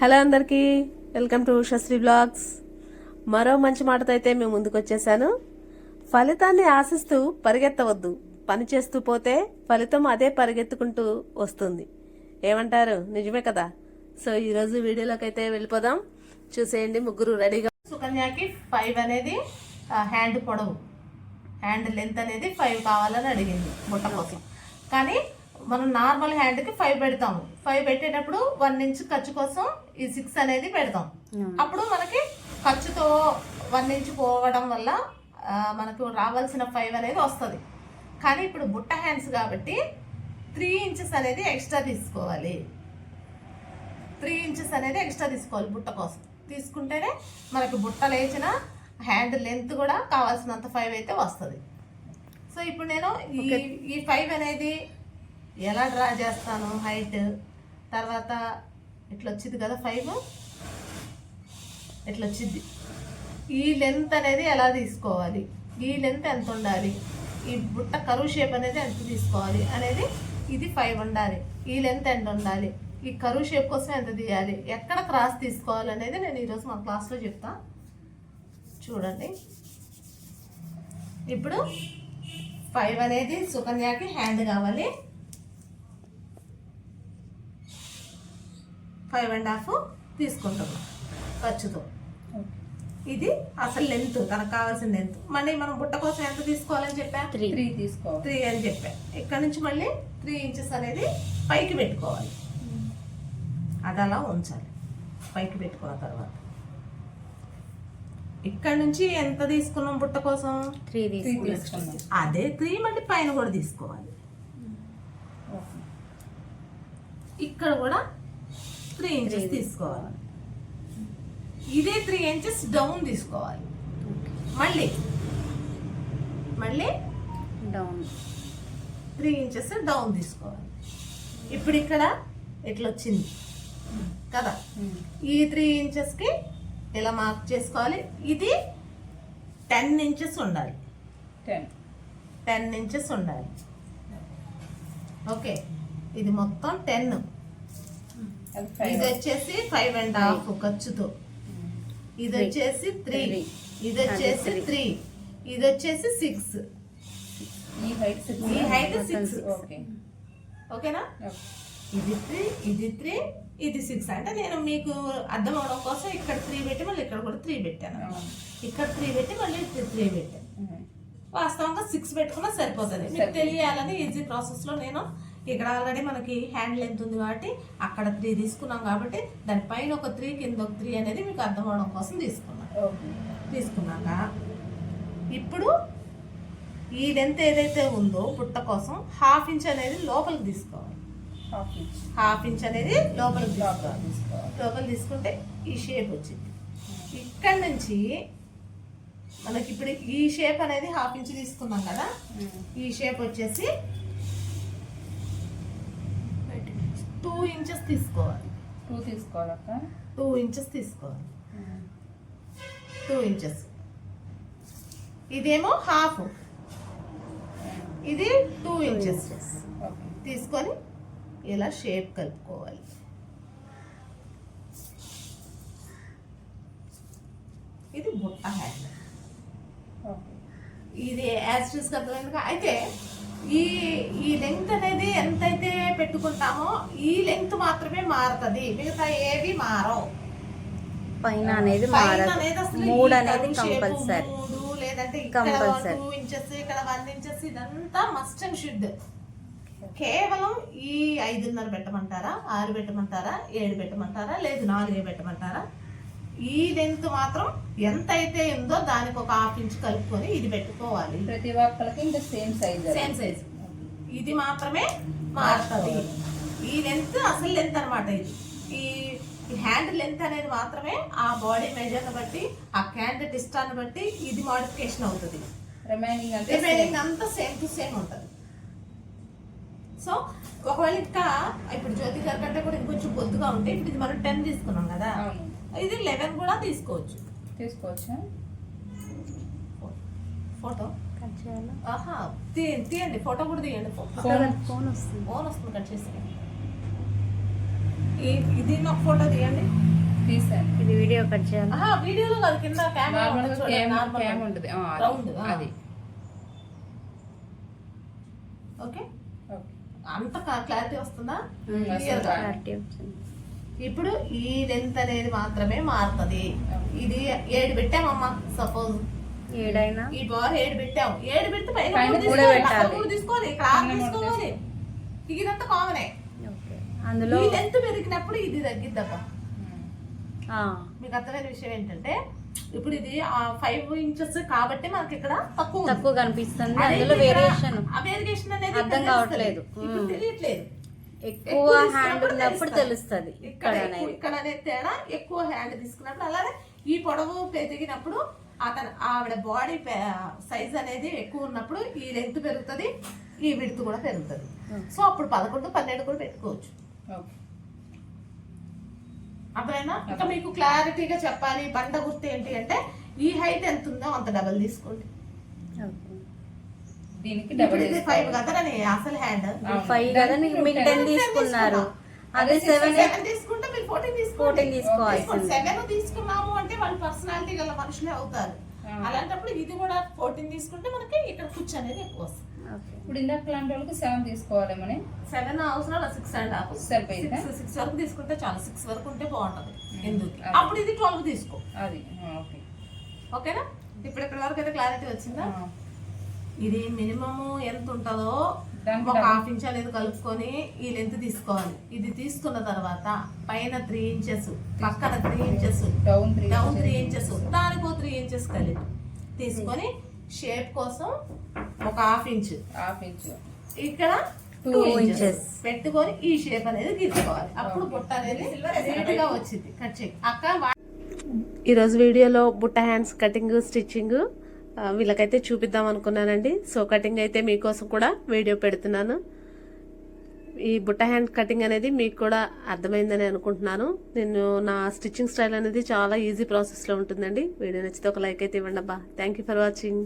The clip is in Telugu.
హలో అందరికీ వెల్కమ్ టు శస్త్రి బ్లాగ్స్. మరో మంచి మాటతో అయితే మేము ముందుకు వచ్చేసాను ఫలితాన్ని ఆశిస్తూ పరిగెత్తవద్దు. పని చేస్తూ పోతే ఫలితం అదే పరిగెత్తుకుంటూ వస్తుంది. ఏమంటారు? నిజమే కదా? సో ఈరోజు వీడియోలోకి అయితే వెళ్ళిపోదాం. చూసేయండి ముగ్గురు రెడీగా. సుకన్యకి ఫైవ్ అనేది హ్యాండ్ పొడవు. హ్యాండ్ లెంత్ అనేది ఫైవ్ కావాలని అడిగింది బుట్ట కోసం. కానీ మనం నార్మల్ హ్యాండ్కి ఫైవ్ పెడతాము. ఫైవ్ పెట్టేటప్పుడు వన్ ఇంచ్ ఖర్చు కోసం ఈ సిక్స్ అనేది పెడతాం. అప్పుడు మనకి ఖర్చుతో వన్ ఇంచ్ పోవడం వల్ల మనకు రావాల్సిన ఫైవ్ అనేది వస్తుంది. కానీ ఇప్పుడు బుట్ట హ్యాండ్స్ కాబట్టి త్రీ ఇంచెస్ అనేది ఎక్స్ట్రా తీసుకోవాలి. త్రీ ఇంచెస్ అనేది ఎక్స్ట్రా తీసుకోవాలి బుట్ట కోసం. తీసుకుంటేనే మనకి బుట్ట లేచిన హ్యాండ్ లెంత్ కూడా కావాల్సినంత ఫైవ్ అయితే వస్తుంది. సో ఇప్పుడు నేను ఈ ఈ ఫైవ్ అనేది ఎలా డ్రా చేస్తాను? హైట్ తర్వాత ఇట్లా వచ్చింది కదా ఫైవ్ ఇట్లా వచ్చింది ఈ లెంత్ అనేది ఎలా తీసుకోవాలి? ఈ లెంత్ ఎంత ఉండాలి? ఈ బుట్ట కరువు షేప్ అనేది ఎంత తీసుకోవాలి? అనేది ఇది ఫైవ్ ఉండాలి. ఈ లెంత్ ఎంత ఉండాలి? ఈ కరువు షేప్ కోసం ఎంత తీయాలి? ఎక్కడ క్రాస్ తీసుకోవాలి అనేది నేను ఈరోజు మా క్లాస్లో చెప్తా. చూడండి. ఇప్పుడు ఫైవ్ అనేది సుకన్యకి హ్యాండ్ కావాలి. ఫైవ్ అండ్ హాఫ్ తీసుకుంటున్నాం ఖర్చుతో. ఇది అసలు లెంత్ తనకు కావాల్సిన లెంత్. మళ్ళీ మనం బుట్ట కోసం ఎంత తీసుకోవాలని చెప్పా? త్రీ. త్రీ తీసుకో త్రీ అని చెప్పా. ఇక్కడ నుంచి మళ్ళీ? త్రీ ఇంచెస్ అనేది పైకి పెట్టుకోవాలి. అది అలా ఉంచాలి. పైకి పెట్టుకున్న తర్వాత. ఇక్కడ నుంచి ఎంత తీసుకున్నాం బుట్ట కోసం? త్రీ త్రీ తీసుకో తీసుకున్నాం. అదే త్రీ మళ్ళీ పైన కూడా తీసుకోవాలి. ఓకే. ఇక్కడ కూడా త్రీ ఇంచెస్ తీసుకోవాలి. ఇదే త్రీ ఇంచెస్ డౌన్ తీసుకోవాలి. మళ్ళీ. మళ్ళీ డౌన్ త్రీ ఇంచెస్ డౌన్ తీసుకోవాలి. ఇప్పుడు ఇక్కడ ఇట్లా వచ్చింది కదా ఈ త్రీ ఇంచెస్కి ఇలా మార్క్ చేసుకోవాలి? ఇది టెన్ ఇంచెస్ ఉండాలి. టెన్ టెన్ ఇంచెస్ ఉండాలి. ఓకే ఇది మొత్తం టెన్ ఇది వచ్చేసి ఫైవ్ అండ్ హాఫ్ ఖర్చుతో. ఇది. వచ్చేసి త్రీ. ఇది వచ్చేసి త్రీ ఇది వచ్చేసి సిక్స్ ఈ హైట్ సిక్స్ ఓకేనా ఓకే. ఇది త్రీ ఇది త్రీ ఇది సిక్స్ అంటే నేను మీకు అర్థం అవడం కోసం ఇక్కడ త్రీ పెట్టి మళ్ళీ ఇక్కడ కూడా త్రీ పెట్టాను. ఇక్కడ త్రీ పెట్టి మళ్ళీ త్రీ పెట్టాను ఉమ్. వాస్తవంగా సిక్స్ పెట్టుకున్నా సరిపోతుంది. మీకు. తెలియాలని ఈజీ ప్రాసెస్లో నేను ఇక్కడ ఆల్రెడీ మనకి హ్యాండ్ లెంత్ ఉంది కాబట్టి అక్కడ త్రీ తీసుకున్నాం కాబట్టి దానిపైన ఒక త్రీ కింద ఒక త్రీ అనేది మీకు అర్థం అవడం కోసం తీసుకున్నాను ఓకే తీసుకున్నాక ఇప్పుడు ఈ లెంత్ ఏదైతే ఉందో పుట్ట కోసం హాఫ్ ఇంచ్ అనేది లోపలికి తీసుకోవాలి. హాఫ్ ఇంచ్ అనేది లోపలికి లోపల తీసుకోవాలి. తీసుకోవాలి. లోపల తీసుకుంటే ఈ షేప్ వచ్చింది. ఇక్కడ నుంచి మనకి ఇప్పుడు ఈ షేప్ అనేది హాఫ్ ఇంచ్ తీసుకున్నాం కదా? ఉమ్. ఈ షేప్ వచ్చేసి టూ ఇంచెస్ తీసుకోవాలి. టూ తీసుకోవాలక్క టూ ఇంచెస్ తీసుకోవాలి. టూ ఇంచెస్ ఇదేమో హాఫ్ ఇది టూ ఇంచెస్ తీసుకొని ఇలా షేప్ కలుపుకోవాలి. ఇది బుట్ట హ్యాండ్. ఇది యాజ్ యూస్ అర్థమైందిగా అయితే ఈ ఈ లెంగ్త్ ఎంతైతే పెట్టుకుంటామో ఈ లెంగ్త్ మాత్రమే మారుతుంది. మిగతా ఏవి మారవు. పైన అనేది మూడు అనేది కంపల్సరీ. లేదంటే. టూ ఇంచెస్ ఇక్కడ వన్ ఇంచెస్ ఇదంతా మస్ట్ అండ్ షుడ్ కేవలం ఈ ఐదున్నర పెట్టమంటారా ఆరు పెట్టమంటారా ఏడు పెట్టమంటారా లేదు నాలుగే పెట్టమంటారా? ఈ లెంత్ మాత్రం ఎంత అయితే ఉందో దానికి ఒక హాఫ్ ఇంచ్ కలుపుకొని ఇది పెట్టుకోవాలి. ప్రతి ఒక్కరికి ఇంకా సేమ్ సైజ్ సేమ్ సైజ్ ఇది మాత్రమే మారుతుంది. ఈ లెంత్ అసలు లెంత్ అన్నమాట ఇది. ఈ హ్యాండ్ లెంత్ అనేది మాత్రమే ఆ బాడీ మెజర్ని బట్టి ఆ క్యాండిడేట్ ఇష్టాన్ని బట్టి ఇది మోడిఫికేషన్ అవుతుంది. రిమైనింగ్ అంటే రిమైనింగ్ అంతా సేమ్ టు సేమ్ ఉంటుంది. సో ఒకవేళ ఇంకా ఇప్పుడు జ్యోతి గారి కంటే కూడా ఇంకొంచెం పొద్దుగా ఉంటే ఇప్పుడు ఇది మనం టెన్ తీసుకున్నాం కదా. ఇది లెవెన్ కూడా తీసుకోవచ్చు. తీసుకోవచ్చా? ఫోటో? కట్ చేయాలా? ఆహా తీయండి ఫోటో కూడా తీయండి. ఫోన్ వస్తుంది. ఫోన్ వస్తుంది కట్ చేసి ఈ- ఇది ఒక ఫోటో తీయండి. తీసాను ఇది వీడియో కట్ చేయాలి. ఆహా, వీడియోలో కాదు కింద కెమెరా నార్మల్ ఉంటుంది. రౌండ్. అది ఓకే? ఓకే. అంత క్లారిటీ వస్తుందా. క్లారిటీ ఇప్పుడు ఈ లెంత్ అనేది మాత్రమే మారుతుంది. ఇది ఏడు పెట్టామమ్మా సపోజ్ ఏడైనా? ఈ బార్ ఏడు పెట్టాం. ఏడు పెడితే పైన తీసుకోవాలి, పెట్టాలి. తీసుకోవాలి. మూడు తీసుకోవాలి. ఇదంతా కామనే. అందులో లెంత్ పెరిగినప్పుడు ఇది. ఆ, మీకు అర్థమైన విషయం ఏంటంటే ఇప్పుడు ఇది ఫైవ్ ఇంచెస్ కాబట్టి మనకి ఇక్కడ తక్కువ. తక్కువ కనిపిస్తుంది. అదే అందులో వేరియేషన్ ఆ వేరియేషన్ అనేది అర్థం కావట్లేదు. తెలియట్లేదు. ఎక్కువ హ్యాండ్ ఉన్నప్పుడు తెలుస్తుంది. ఇక్కడ ఇక్కడ అనేది. తేడా ఎక్కువ హ్యాండ్ తీసుకున్నప్పుడు. అలాగే ఈ పొడవు పెరిగినప్పుడు అతను ఆవిడ బాడీ సైజ్ అనేది ఎక్కువ ఉన్నప్పుడు ఈ లెంత్ పెరుగుతుంది ఈ విడుతు కూడా పెరుగుతుంది. సో అప్పుడు పదకొండు పన్నెండు కూడా పెట్టుకోవచ్చు. ఓకే అర్థమైనా ఇంకా మీకు క్లారిటీగా చెప్పాలి బండ గుర్తు ఏంటి అంటే ఈ హైట్ ఎంత ఉందో అంత డబల్ తీసుకోండి. ఓకే. దీనికి డబుల్ ఫైవ్ కదనని అసలు హ్యాండ్ ఫైవ్ కదా నీకు మీకు టెన్ తీసుకున్నారు. అదే సెవెన్ సెవెన్ తీసుకుంటే ఫోర్టీన్ తీసుకోవాల్సింది. సెవెన్ తీసుకున్నాము అంటే వాళ్ళు పర్సనాలిటీ గల మనుషులే అవుతారు. అలాంటప్పుడు ఇది కూడా ఫోర్టీన్ తీసుకుంటే మనకి ఇక్కడ కుచ్ అనేది ఎక్కువ వస్తుంది. ఇప్పుడు ఇందాక లాంటి వాళ్ళకి సెవెన్ తీసుకోవాలేమని సెవెన్ అవసరం సిక్స్ అండ్ హాఫ్ సరిపోయిందా? సిక్స్ వరకు తీసుకుంటే చాలు. సిక్స్ వరకు ఉంటే బాగుంటది. ఎందుకు? అది. అప్పుడు ఇది ట్వెల్వ్ తీసుకో. అది ఓకే ఓకేనా ఇప్పుడు ఇప్పటి వరకు అయితే క్లారిటీ వచ్చిందా? ఇది మినిమము ఎంత ఉంటుందో ఒక. హాఫ్ ఇంచ్ అనేది కలుపుకొని ఈ లెంత్ తీసుకోవాలి. ఇది తీసుకున్న తర్వాత పైన త్రీ ఇంచెస్ పక్కన three inches down three down three inches దానికో త్రీ ఇంచెస్ కలిపి తీసుకొని షేప్ కోసం ఒక హాఫ్ ఇంచ్. Half inch. ఇక్కడ టూ. ఇంచెస్ పెట్టుకొని ఈ షేప్ అనేది గీసుకోవాలి అప్పుడు బుట్ట అనేది నీట్గా వచ్చింది. కట్ చేయి. అక్క ఈరోజు వీడియోలో బుట్ట హ్యాండ్స్ కటింగ్ స్టిచ్చింగ్ వీళ్ళకైతే చూపిద్దాం అనుకున్నానండి. సో కటింగ్ అయితే మీకోసం కూడా వీడియో పెడుతున్నాను. ఈ బుట్ట హ్యాండ్ కటింగ్ అనేది మీకు కూడా అర్థమైందని అనుకుంటున్నాను. నేను నా స్టిచ్చింగ్ స్టైల్ అనేది చాలా ఈజీ ప్రాసెస్లో ఉంటుందండి. వీడియో నచ్చితే ఒక లైక్ అయితే ఇవ్వండి అబ్బా. Thank you for watching